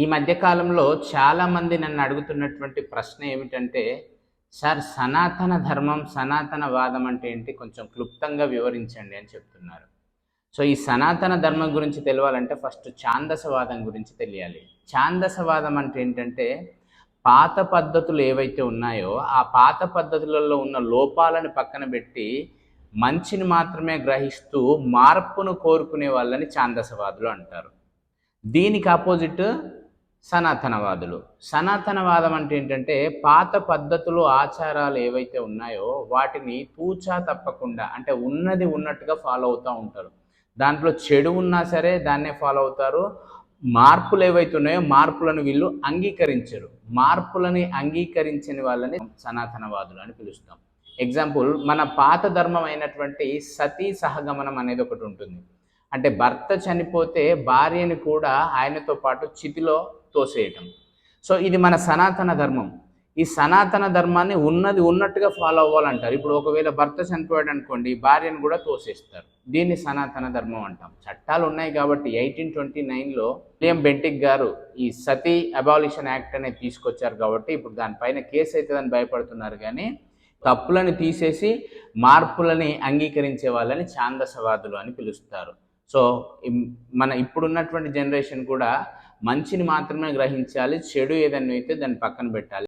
ఈ మధ్యకాలంలో చాలామంది నన్ను అడుగుతున్నటువంటి ప్రశ్న ఏమిటంటే సార్ సనాతన ధర్మం సనాతన వాదం అంటే ఏంటి? కొంచెం క్లుప్తంగా వివరించండి అని చెప్తున్నారు. సో ఈ సనాతన ధర్మం గురించి తెలియాలంటే ఫస్ట్ ఛాందసవాదం గురించి తెలియాలి. ఛాందసవాదం అంటే ఏంటంటే పాత పద్ధతులు ఏవైతే ఉన్నాయో ఆ పాత పద్ధతులలో ఉన్న లోపాలను పక్కన పెట్టి మంచిని మాత్రమే గ్రహిస్తూ మార్పును కోరుకునే వాళ్ళని ఛాందసవాదులు అంటారు. దీనికి ఆపోజిట్ సనాతనవాదులు. సనాతనవాదం అంటే ఏంటంటే పాత పద్ధతులు ఆచారాలు ఏవైతే ఉన్నాయో వాటిని తూచా తప్పకుండా అంటే ఉన్నది ఉన్నట్టుగా ఫాలో అవుతూ ఉంటారు. దాంట్లో చెడు ఉన్నా సరే దాన్నే ఫాలో అవుతారు. మార్పులు ఏవైతే ఉన్నాయో మార్పులను వీళ్ళు అంగీకరించరు. మార్పులని అంగీకరించని వాళ్ళని సనాతనవాదులు అని పిలుస్తాం. ఎగ్జాంపుల్ మన పాత ధర్మం అయినటువంటి సతీ సహగమనం అనేది ఒకటి ఉంటుంది. అంటే భర్త చనిపోతే భార్యని కూడా ఆయనతో పాటు చితిలో తోసేయటం. సో ఇది మన సనాతన ధర్మం. ఈ సనాతన ధర్మాన్ని ఉన్నది ఉన్నట్టుగా ఫాలో అవ్వాలంటారు. ఇప్పుడు ఒకవేళ భర్త చనిపోయాడు అనుకోండి భార్యను కూడా తోసేస్తారు. దీన్ని సనాతన ధర్మం అంటాం. చట్టాలు ఉన్నాయి కాబట్టి ఎయిటీన్ ట్వంటీ నైన్లో విలియం బెంటిక్ గారు ఈ సతీ అబాలిషన్ యాక్ట్ అనేది తీసుకొచ్చారు కాబట్టి ఇప్పుడు దానిపైన కేసు అవుతుందని భయపడుతున్నారు కానీ తప్పులను తీసేసి మార్పులని అంగీకరించే వాళ్ళని ఛాందసవాదులు అని పిలుస్తారు. సో మన ఇప్పుడున్నటువంటి జనరేషన్ కూడా మంచిని మాత్రమే గ్రహించాలి చెడు ఏదైనా అయితే దాన్ని పక్కన పెట్టాలి.